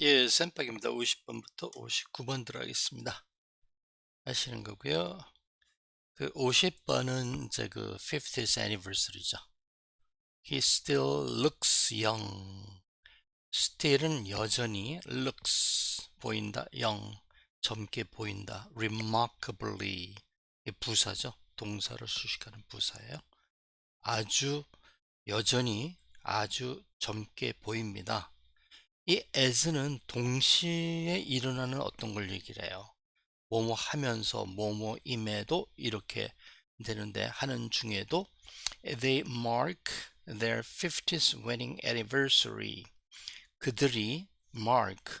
예, 쌤박입니다. 50번부터 59번 들어가겠습니다. 하시는 거고요. 그 50번은 이제 그 50th anniversary죠. He still looks young. still은 여전히 looks 보인다, young 젊게 보인다, remarkably 이 부사죠. 동사를 수식하는 부사예요. 아주 여전히 아주 젊게 보입니다. 이 as는 동시에 일어나는 어떤 걸 얘기를 해요. 뭐뭐 하면서 뭐뭐임에도 이렇게 되는데 하는 중에도 they mark their 50th wedding anniversary 그들이 mark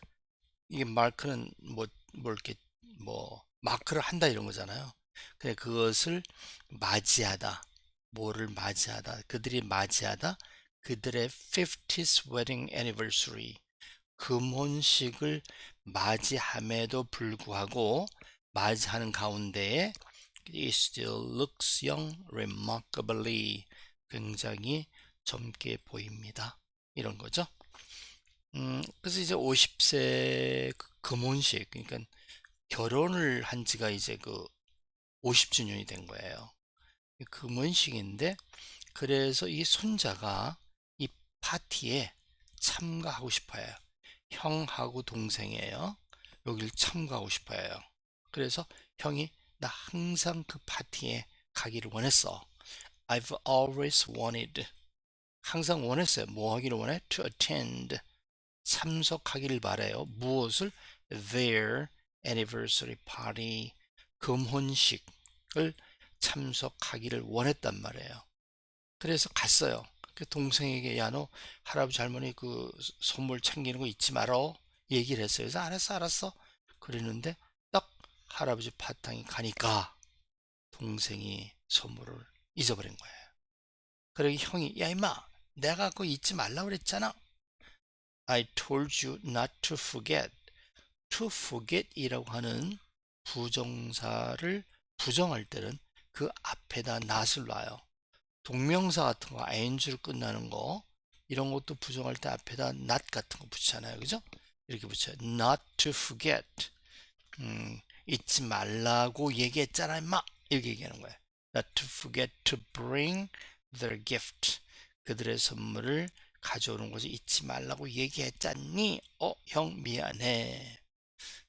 이게 mark는 뭐, 뭐 이렇게 뭐 마크를 한다 이런 거잖아요. 근데 그것을 맞이하다 뭐를 맞이하다 그들이 맞이하다 그들의 50th wedding anniversary 금혼식을 맞이함에도 불구하고 맞이하는 가운데에 he still looks young remarkably 굉장히 젊게 보입니다. 이런 거죠. 음, 그래서 이제 50세 그 금혼식 그러니까 결혼을 한 지가 이제 그 50주년이 된 거예요. 금혼식인데 그래서 이 손자가 이 파티에 참가하고 싶어요. 형하고 동생이에요. 여길 참가하고 싶어요. 그래서 형이 나 항상 그 파티에 가기를 원했어. I've always wanted. 항상 원했어요. 뭐 하기를 원해? To attend. 참석하기를 바래요. 무엇을? Their anniversary party. 금혼식을 참석하기를 원했단 말이에요. 그래서 갔어요. 그 동생에게 야 너 할아버지 할머니 그 선물 챙기는 거 잊지 말어 얘기를 했어요. 그래서 알았어 알았어 그랬는데 딱 할아버지 파탕이 가니까 동생이 선물을 잊어버린 거예요. 그러기 형이 야 임마 내가 그거 잊지 말라 그랬잖아. I told you not to forget. to forget 이라고 하는 부정사를 부정할 때는 그 앞에다 not을 놔요. 동명사 같은 거 ing로 끝나는 거 이런 것도 부정할 때 앞에다 not 같은 거 붙이잖아요. 그죠? 이렇게 붙여요. not to forget. 음, 잊지 말라고 얘기했잖아, 임마. 이렇게 얘기하는 거예요. not to forget to bring their gift. 그들의 선물을 가져오는 것을 잊지 말라고 얘기했잖니? 어, 형 미안해.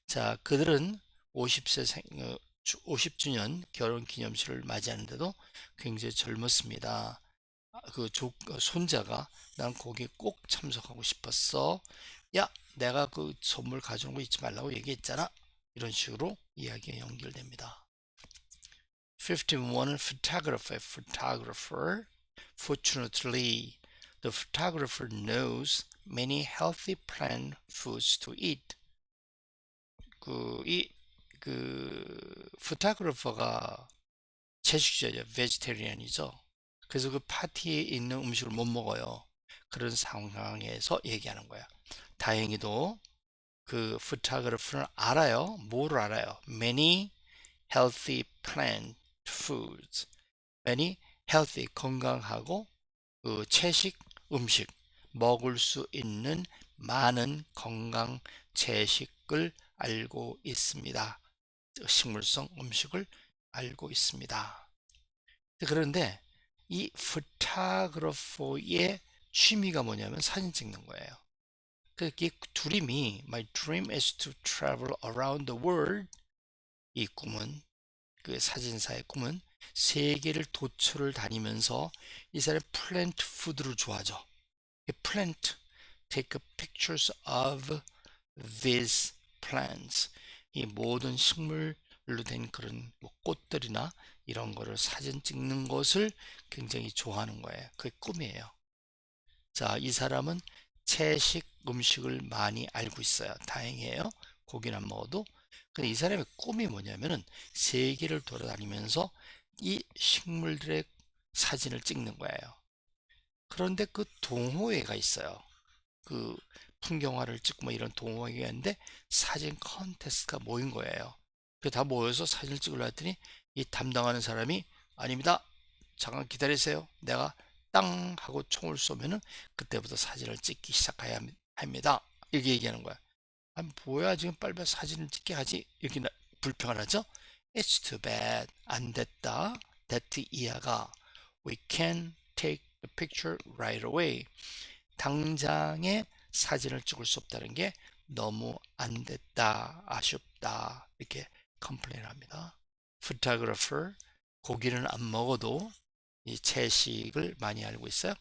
자, 그들은 50세 생, 50주년 결혼 기념식을 맞이하는데도 굉장히 젊었습니다. 아, 그 조, 어, 손자가 난 거기 꼭 참석하고 싶었어. 야, 내가 그 선물 가져온 거 잊지 말라고 얘기했잖아. 이런 식으로 이야기가 연결됩니다. 51은 photographer, photographer. Fortunately, the photographer knows many healthy plant foods to eat. 그 이 그 포토그래퍼가 채식주의자, 베지테리안이죠. 그래서 그 파티에 있는 음식을 못 먹어요. 그런 상황에서 얘기하는 거야. 다행히도 그 포토그래퍼는 알아요. 뭐를 알아요? Many healthy plant foods. Many healthy 건강하고 그 채식 음식 먹을 수 있는 많은 건강 채식을 알고 있습니다. 식물성 음식을 알고 있습니다. 그런데 이 포토그래퍼의 취미가 뭐냐면 사진 찍는 거예요. 그게 두림이 My dream is to travel around the world 이 꿈은 그 사진사의 꿈은 세계를 도처를 다니면서 이 사람이 플랜트 푸드를 좋아하죠. 플랜트 take pictures of these plants 이 모든 식물로 된 그런 뭐 꽃들이나 이런 거를 사진 찍는 것을 굉장히 좋아하는 거예요. 그게 꿈이에요. 자, 이 사람은 채식 음식을 많이 알고 있어요. 다행이에요. 고기는 안 먹어도. 근데 이 사람의 꿈이 뭐냐면은 세계를 돌아다니면서 이 식물들의 사진을 찍는 거예요. 그런데 그 동호회가 있어요. 그 풍경화를 찍고 뭐 이런 동호회가 있는데 사진 컨테스트가 모인 거예요. 다 모여서 사진을 찍으려 했더니 이 담당하는 사람이 아닙니다. 잠깐 기다리세요. 내가 땅 하고 총을 쏘면은 그때부터 사진을 찍기 시작해야 합니다. 이렇게 얘기하는 거야. 아, 뭐야 지금 빨리 사진을 찍게 하지 이렇게 나, 불평하죠 It's too bad 안 됐다 that 이하가 we can take the picture right away 당장에 사진을 찍을 수 없다는 게 너무 안 됐다 아쉽다 이렇게 컴플레인 합니다. Photographer 고기는 안 먹어도 이 채식을 많이 알고 있어요.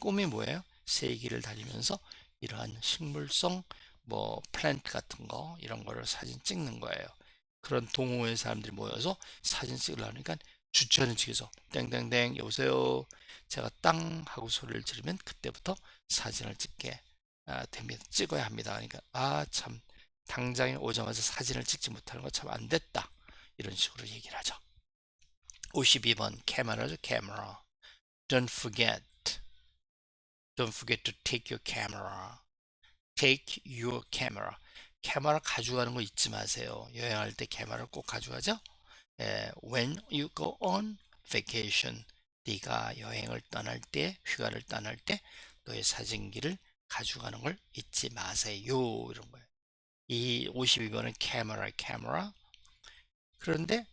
꿈이 뭐예요? 세계를 다니면서 이러한 식물성 뭐 플랜트 같은 거 이런 거를 사진 찍는 거예요. 그런 동호회 사람들이 모여서 사진 찍으려니까 주최하는 측에서 땡땡땡 여보세요. 제가 땅 하고 소리를 지르면 그때부터 사진을 찍게 아, 됩니다. 찍어야 합니다. 그러니까 아 참 당장에 오자마자 사진을 찍지 못하는 거 참 안 됐다 이런 식으로 얘기를 하죠. 52번 카메라죠 카메라 Don't forget Don't forget to take your camera. Take your camera. 카메라 가져가는 거 잊지 마세요. 여행할 때 카메라를 꼭 가져가죠. 예, when you go on vacation, 네가 여행을 떠날 때, 휴가를 떠날 때 너의 사진기를 가져가는 걸 잊지 마세요. 이런 거예요. 이 52번은 카메라, 카메라. 그런데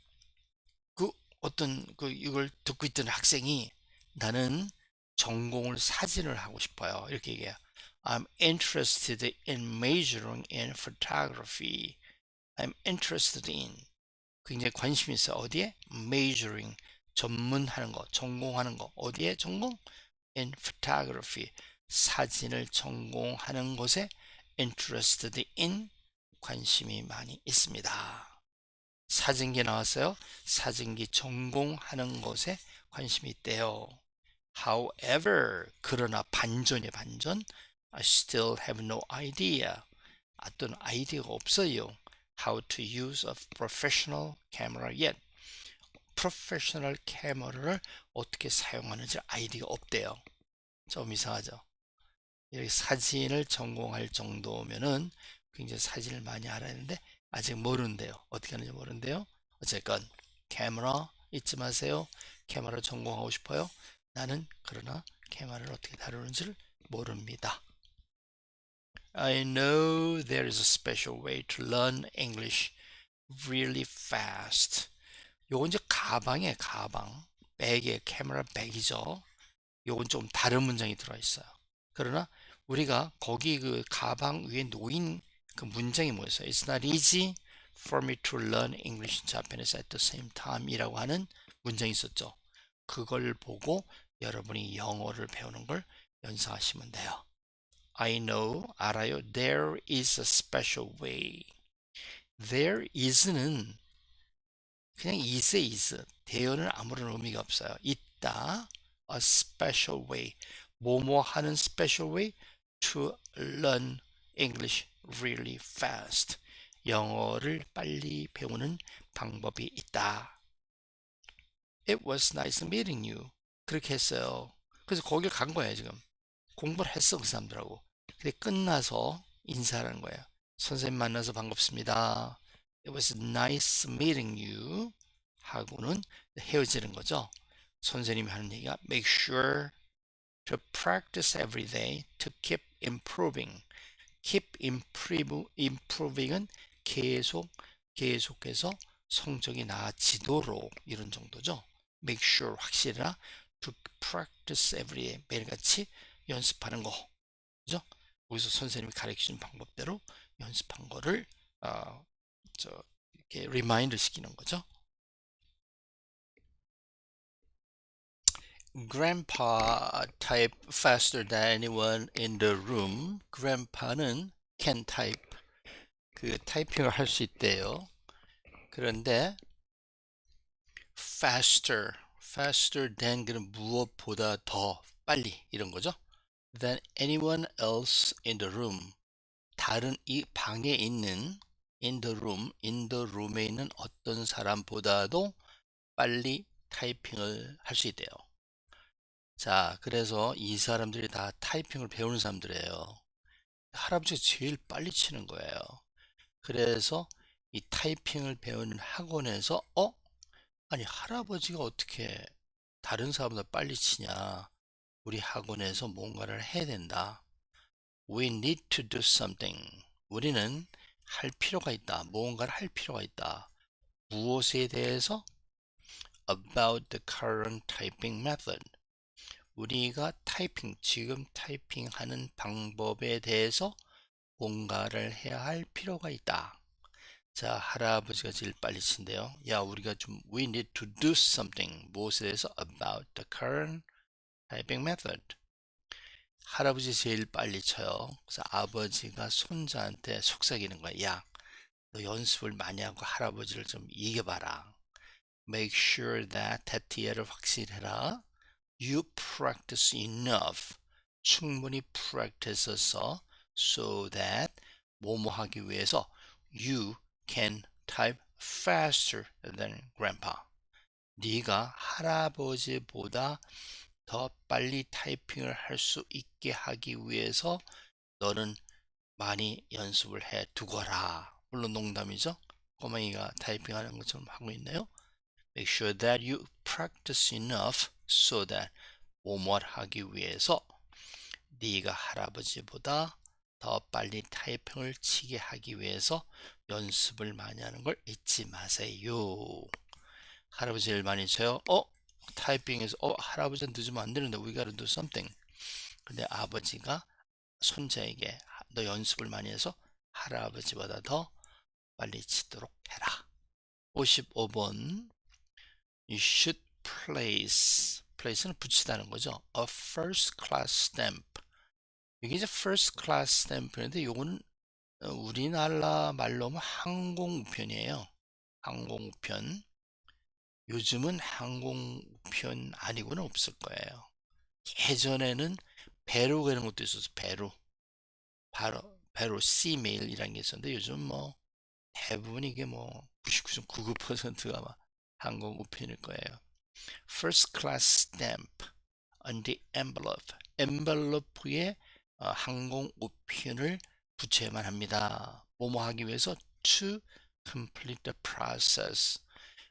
그 어떤 그 이걸 듣고 있던 학생이 나는 전공을 사진을 하고 싶어요. 이렇게 얘기해요. I'm interested in majoring in photography. I'm interested in. 굉장히 관심이 있어요. 어디에? majoring. 전문하는 거, 전공하는 거. 어디에 전공? in photography. 사진을 전공하는 것에 interested in 관심이 많이 있습니다. 사진기 나왔어요. 사진기 전공하는 것에 관심이 있대요. However, 그러나 반전의 반전, I still have no idea. 어떤 아이디어가 없어요. How to use a professional camera yet. 프로페셔널 카메라를 어떻게 사용하는지 아이디어가 없대요. 좀 이상하죠. 이렇게 사진을 전공할 정도면은 굉장히 사진을 많이 알아야 하는데 아직 모르는데요. 어떻게 하는지 모르는데요. 어쨌건 카메라 잊지 마세요. 카메라 전공하고 싶어요. 나는 그러나 캐마를 어떻게 다루는지를 모릅니다. I know there is a special way to learn English really fast. 요건 이제 가방에 가방, 백에 카메라 백이죠. 요건 좀 다른 문장이 들어 있어요. 그러나 우리가 거기 그 가방 위에 놓인 그 문장이 뭐였어요? It's not easy for me to learn English and Japanese at the same time 이라고 하는 문장이 있었죠. 그걸 보고 여러분이 영어를 배우는 걸 연습하시면 돼요. I know, 알아요. There is a special way. There is는 그냥 is, is. 대어는 아무런 의미가 없어요. 있다. A special way. 뭐뭐 하는 special way to learn English really fast. 영어를 빨리 배우는 방법이 있다. It was nice meeting you. 그렇게 했어요. 그래서 거길 간 거예요, 지금. 공부를 했어, 그 사람들하고. 근데 끝나서 인사하는 거예요. 선생님 만나서 반갑습니다. It was nice meeting you. 하고는 헤어지는 거죠. 선생님이 하는 얘기가 make sure to practice every day to keep improving. keep improve, improving은 계속 계속해서 성적이 나아지도록 이런 정도죠. make sure 확실히나 to practice every day 매일같이 연습하는 거 그죠? 거기서 선생님이 가르치는 방법대로 연습한 거를 어, 저 이렇게 리마인드 시키는 거죠. Grandpa type faster than anyone in the room. Grandpa는 can type 그 타이핑을 할 수 있대요. 그런데 faster, faster than 그는 무엇보다 더 빨리 이런 거죠. than anyone else in the room. 다른 이 방에 있는 in the room, in the room에 있는 어떤 사람보다도 빨리 타이핑을 할 수 있대요. 자, 그래서 이 사람들이 다 타이핑을 배우는 사람들이에요. 할아버지가 제일 빨리 치는 거예요. 그래서 이 타이핑을 배우는 학원에서 어? 아니 할아버지가 어떻게 다른 사람보다 빨리 치냐 우리 학원에서 뭔가를 해야 된다 We need to do something 우리는 할 필요가 있다. 무언가를 할 필요가 있다. 무엇에 대해서? About the current typing method. 우리가 타이핑, 지금 타이핑하는 방법에 대해서 뭔가를 해야 할 필요가 있다. 자, 할아버지가 제일 빨리 친대요. 야, 우리가 좀 we need to do something. 무엇에 대해서 about the current typing method. 할아버지 제일 빨리 쳐요. 그래서 아버지가 손자한테 속삭이는 거야. 야, 너 연습을 많이 하고 할아버지를 좀 이겨봐라. Make sure that 대티에를 확실해라. You practice enough. 충분히 practice해서 so that 뭐뭐 하기 위해서 you can type faster than grandpa. 네가 할아버지보다 더 빨리 타이핑을 할 수 있게 하기 위해서 너는 많이 연습을 해 두거라. 물론 농담이죠. 꼬맹이가 타이핑하는 것처럼 하고 있네요. Make sure that you practice enough so that 뭐뭐 하기 위해서 네가 할아버지보다 더 빨리 타이핑을 치게 하기 위해서 연습을 많이 하는 걸 잊지 마세요. 할아버지 제일 많이 쳐요. 어? 타이핑에서 어 할아버지 늦으면 안 되는데 gotta do something. 근데 아버지가 손자에게 너 연습을 많이 해서 할아버지보다 더 빨리 치도록 해라. 55번 You should place place는 붙이다는 거죠. A first class stamp. 이게 이제 first class stamp인데 요거는 우리나라 말로 하면 항공우편이에요. 항공우편. 요즘은 항공편 아니고는 없을 거예요. 예전에는 배로 가는 것도 있었어. 배로. 바로 배로 씨메일이라는 게 있었는데 요즘 뭐 대부분 이게 뭐 99.99%가 아마 항공 우편일 거예요. First class stamp on the envelope. envelope에 어, 항공 우편을 붙여야만 합니다. 뭐뭐 하기 위해서 to complete the process.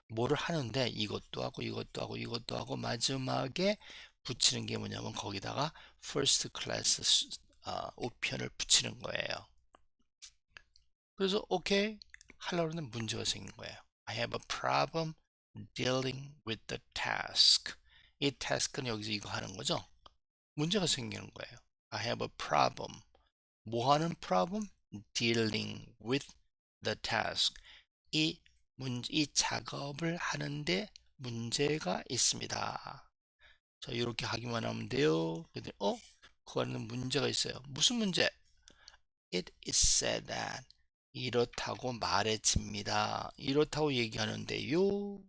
뭐를 하는데 이것도 하고 이것도 하고 이것도 하고 마지막에 붙이는 게 뭐냐면 거기다가 first class 어, 우편을 붙이는 거예요. 그래서 오케이 하려고 하는데 문제가 생긴 거예요. I have a problem dealing with the task. 이 task는 여기서 이거 하는 거죠. 문제가 생기는 거예요. I have a problem. 뭐 하는 problem? dealing with the task. 이 문제, 이 작업을 하는데 문제가 있습니다. 자, 이렇게 하기만 하면 돼요. 근데 어? 그 안에는 문제가 있어요. 무슨 문제? It is said that 이렇다고 말해집니다. 이렇다고 얘기하는데요.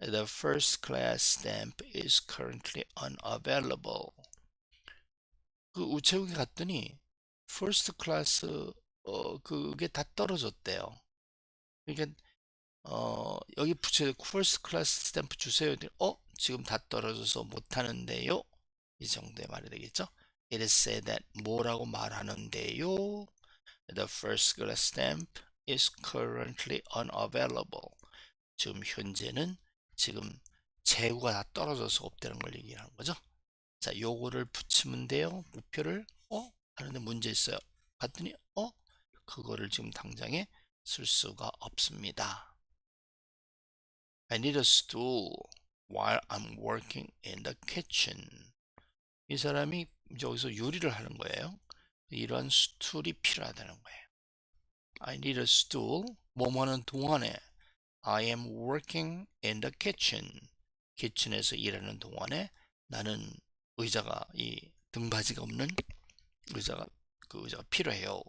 The first class stamp is currently unavailable. 그 우체국에 갔더니 first class 어 그게 다 떨어졌대요. 그러니까 어, 여기 붙여 first class 스탬프 주세요. 어? 지금 다 떨어져서 못 하는데요. 이 정도의 말이 되겠죠? It is said that 뭐라고 말하는데요. The first class stamp is currently unavailable. 지금 현재는 지금 재고가 다 떨어져서 없다는 걸 얘기하는 거죠. 자, 요거를 붙이면 돼요. 목표를 어? 하는데 문제 있어요. 봤더니 어? 그거를 지금 당장에 쓸 수가 없습니다. I need a stool while I'm working in the kitchen. 이 사람이 여기서 요리를 하는 거예요. 이런 스툴이 필요하다는 거예요. I need a stool. 뭐뭐하는 동안에 I am working in the kitchen. 키친에서 일하는 동안에 나는 의자가 이 등받이가 없는 의자가 그 의자가 필요해요.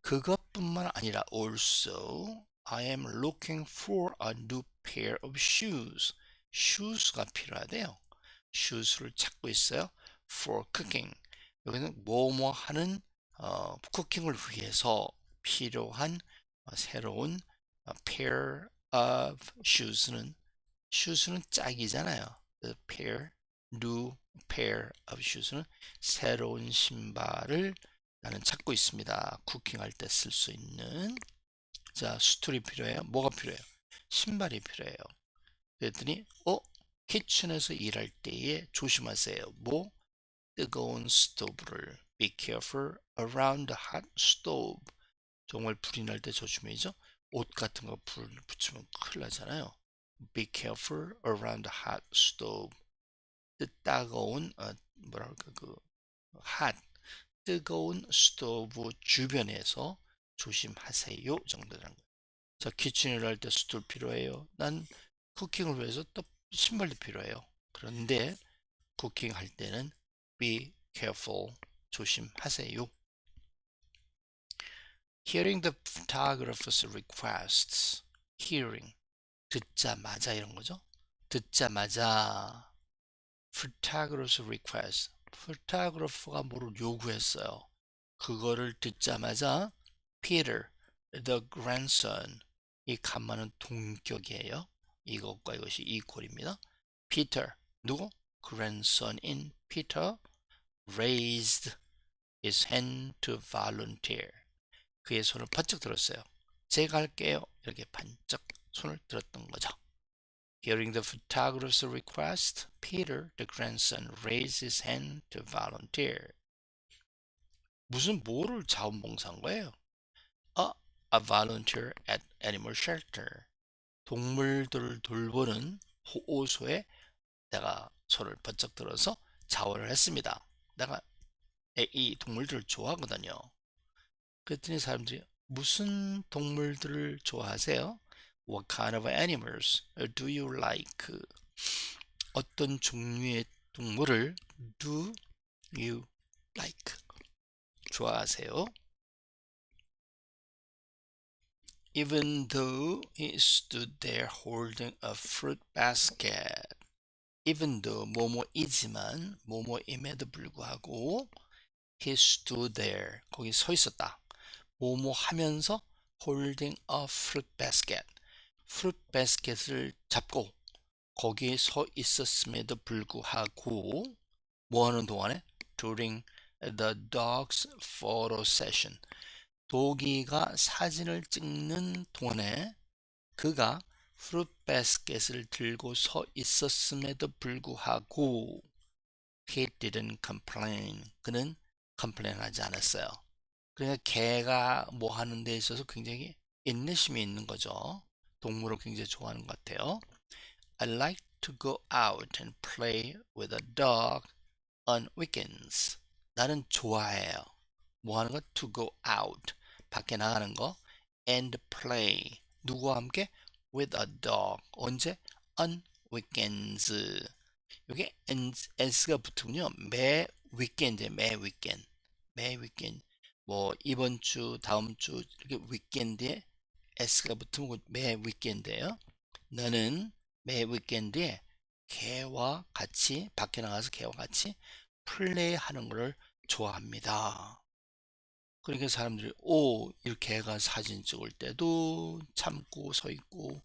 그것뿐만 아니라 also I am looking for a new pair of shoes. shoes가 필요하대요. shoes를 찾고 있어요. for cooking. 여기는 뭐뭐 하는 어, 쿠킹을 위해서 필요한 어, 새로운 어, pair of shoes는 shoes는 짝이잖아요. The pair, new pair of shoes는 새로운 신발을 나는 찾고 있습니다. 쿠킹할 때 쓸 수 있는 자 스툴이 필요해요. 뭐가 필요해요? 신발이 필요해요. 그랬더니 어? 키친에서 일할 때에 조심하세요. 뭐? 뜨거운 스토브를 Be careful around the hot stove. 정말 불이 날 때 조심해야죠. 옷 같은 거 불 붙이면 큰일 나잖아요. Be careful around the hot stove. 뜨 따가운 어, 뭐랄까 그 hot 뜨거운 스토브 주변에서 조심하세요 정도라는 거예요. 자 키친을 할 때 스툴 필요해요. 난 쿠킹을 위해서 또 신발도 필요해요. 그런데 쿠킹 할 때는 be careful 조심하세요. Hearing the photographer's requests. Hearing 듣자마자 이런 거죠. 듣자마자 photographer's request. photographer가 뭐를 요구했어요. 그거를 듣자마자 Peter, the grandson. 이 간만은 동격이에요. 이것과 이것이 이꼴입니다. Peter, 누구? grandson인 Peter raised his hand to volunteer. 그의 손을 번쩍 들었어요. 제가 할게요. 이렇게 반짝 손을 들었던 거죠. Hearing the photographer's request, Peter, the grandson, raised his hand to volunteer. 무슨 뭐를 자원봉사한 거예요? A, a volunteer at animal shelter. 동물들을 돌보는 호소에 내가 손을 번쩍 들어서 자원을 했습니다. 내가 이 동물들을 좋아하거든요. 그랬더니 사람들이 무슨 동물들을 좋아하세요? What kind of animals do you like? 어떤 종류의 동물을 do you like? 좋아하세요? Even though he stood there holding a fruit basket. Even though 뭐뭐이지만 뭐뭐임에도 불구하고 he stood there 거기 서 있었다. 뭐뭐 하면서 holding a fruit basket fruit basket을 잡고 거기에 서 있었음에도 불구하고 뭐 하는 동안에 during the dog's photo session 도기가 사진을 찍는 동안에 그가 fruit basket을 들고 서 있었음에도 불구하고 he didn't complain 그는 complain 하지 않았어요 그러니까 개가 뭐 하는 데 있어서 굉장히 인내심이 있는 거죠. 동물을 굉장히 좋아하는 것 같아요. I like to go out and play with a dog on weekends. 나는 좋아해요. 뭐 하는 거? to go out. 밖에 나가는 거. And play. 누구와 함께? with a dog. 언제? on weekends. 이게 s가 붙으면요. 매 위켄드 매 위켄드 매 위켄드 뭐 이번 주 다음 주 이렇게 위켄드에 s가 붙으면 매 위켄드예요 나는 매 위켄드에 개와 같이 밖에 나가서 개와 같이 플레이하는 것을 좋아합니다. 그러니까 사람들이 오 이렇게 애가 사진 찍을 때도 참고 서 있고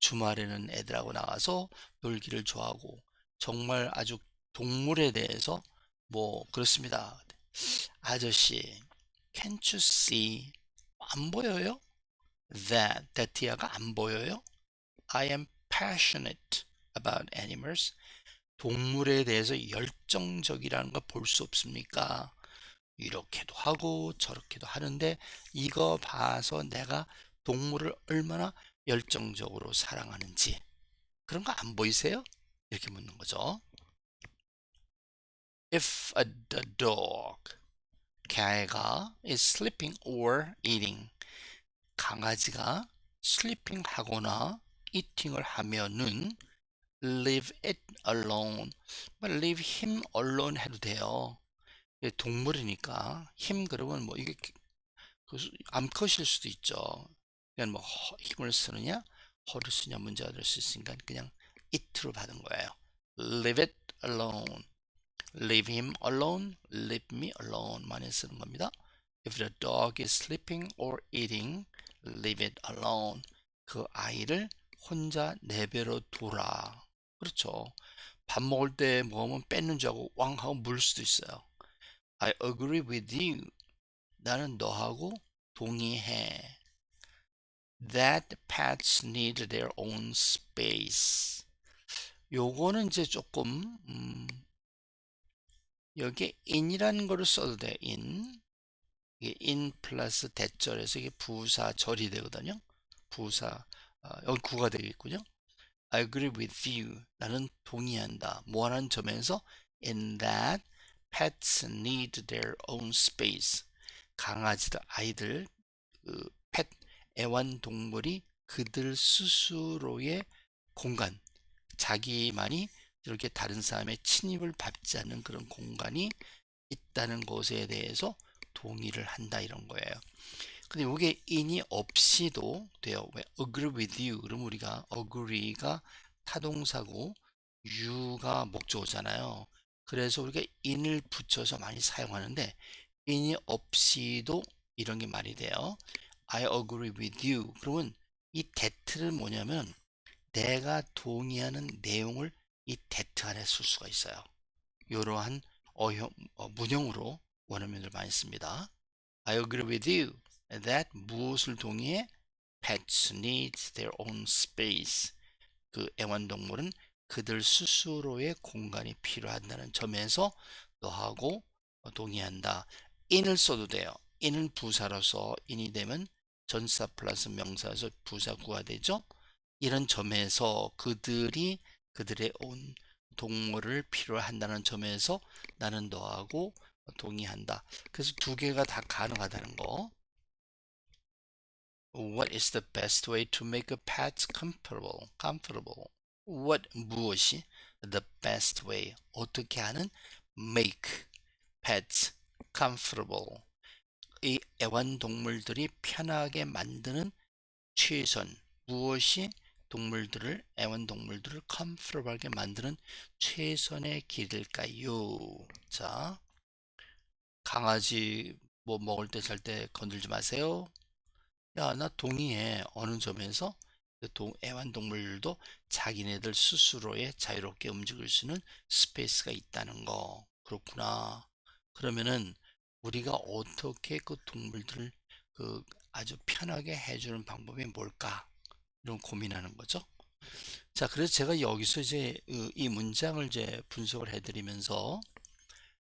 주말에는 애들하고 나가서 놀기를 좋아하고 정말 아주 동물에 대해서 뭐 그렇습니다. 아저씨, can't you see? 안 보여요? That, that이야가 안 보여요? I am passionate about animals. 동물에 대해서 열정적이라는 걸 볼 수 없습니까? 이렇게도 하고 저렇게도 하는데 이거 봐서 내가 동물을 얼마나 열정적으로 사랑하는지 그런 거 안 보이세요? 이렇게 묻는 거죠. If a dog 개가 is sleeping or eating 강아지가 sleeping 하거나 eating을 하면은 leave it alone leave him alone 해도 돼요 동물이니까 힘 그러면 뭐 이게 그 암컷일 수도 있죠 그냥 뭐 힘을 쓰느냐 허를 쓰냐 문제가 될 수 있으니까 그냥 it로 받은 거예요 leave it alone leave him alone leave me alone 많이 쓰는 겁니다 if the dog is sleeping or eating leave it alone 그 아이를 혼자 내버려 둬라 그렇죠 밥 먹을 때 먹으면 뺏는 줄 알고 왕 하고 물 수도 있어요 I agree with you 나는 너하고 동의해 that pets need their own space 요거는 이제 조금 음, 여기에 in이라는 거를 써도 돼 in in 플러스 대절에서 이게 부사절이 되거든요. 부사 어, 여기 구가 되겠군요. I agree with you. 나는 동의한다. 뭐하는 점에서 in that pets need their own space. 강아지들, 아이들, 그 pet, 애완동물이 그들 스스로의 공간, 자기만이 이렇게 다른 사람의 침입을 받지 않는 그런 공간이 있다는 것에 대해서 동의를 한다 이런 거예요. 근데 이게 in이 없이도 돼요. 왜 agree with you? 그럼 우리가 agree가 타동사고 you가 목적어잖아요. 그래서 우리가 in을 붙여서 많이 사용하는데 in이 없이도 이런 게 말이 돼요. I agree with you. 그러면 이 that는 뭐냐면 내가 동의하는 내용을 이 that 안에 쓸 수가 있어요. 이러한 어형, 어, 문형으로 원어민을 많이 씁니다. I agree with you that 무엇을 동의해? Pets need their own space. 그 애완동물은 그들 스스로의 공간이 필요하다는 점에서 너하고 동의한다. in을 써도 돼요. in은 부사로서 in이 되면 전사 플러스 명사에서 부사구가 되죠. 이런 점에서 그들이 그들의 온 동물을 필요한다는 점에서 나는 너하고 동의한다. 그래서 두 개가 다 가능하다는 거. What is the best way to make a pet comfortable? Comfortable. What 무엇이 the best way 어떻게 하는 make pets comfortable 이 애완동물들이 편하게 만드는 최선 무엇이 동물들을 애완동물들을 comfortable하게 만드는 최선의 길일까요? 자 강아지 뭐 먹을 때잘때 건들지 마세요. 야, 나 동의해. 어느 점에서 그 애완동물도 자기네들 스스로의 자유롭게 움직일 수 있는 스페이스가 있다는 거. 그렇구나. 그러면은 우리가 어떻게 그 동물들을 그 아주 편하게 해주는 방법이 뭘까? 이런 고민하는 거죠. 자, 그래서 제가 여기서 이제 이 문장을 이제 분석을 해드리면서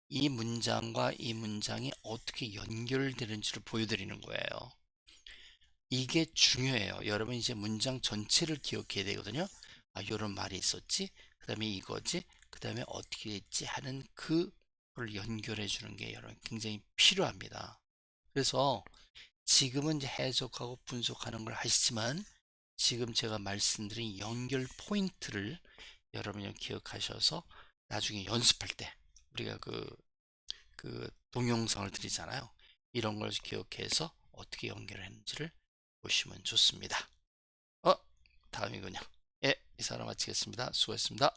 이 문장과 이 문장이 어떻게 연결되는지를 보여드리는 거예요. 이게 중요해요. 여러분 이제 문장 전체를 기억해야 되거든요. 아, 이런 말이 있었지. 그 다음에 이거지. 그 다음에 어떻게 했지 하는 그걸 연결해 주는 게 여러분 굉장히 필요합니다. 그래서 지금은 해석하고 분석하는 걸 하시지만 지금 제가 말씀드린 연결 포인트를 여러분이 기억하셔서 나중에 연습할 때 우리가 그, 그 동영상을 드리잖아요. 이런 걸 기억해서 어떻게 연결했는지를 보시면 좋습니다. 어? 다음이군요. 예, 이 사람 마치겠습니다. 수고했습니다.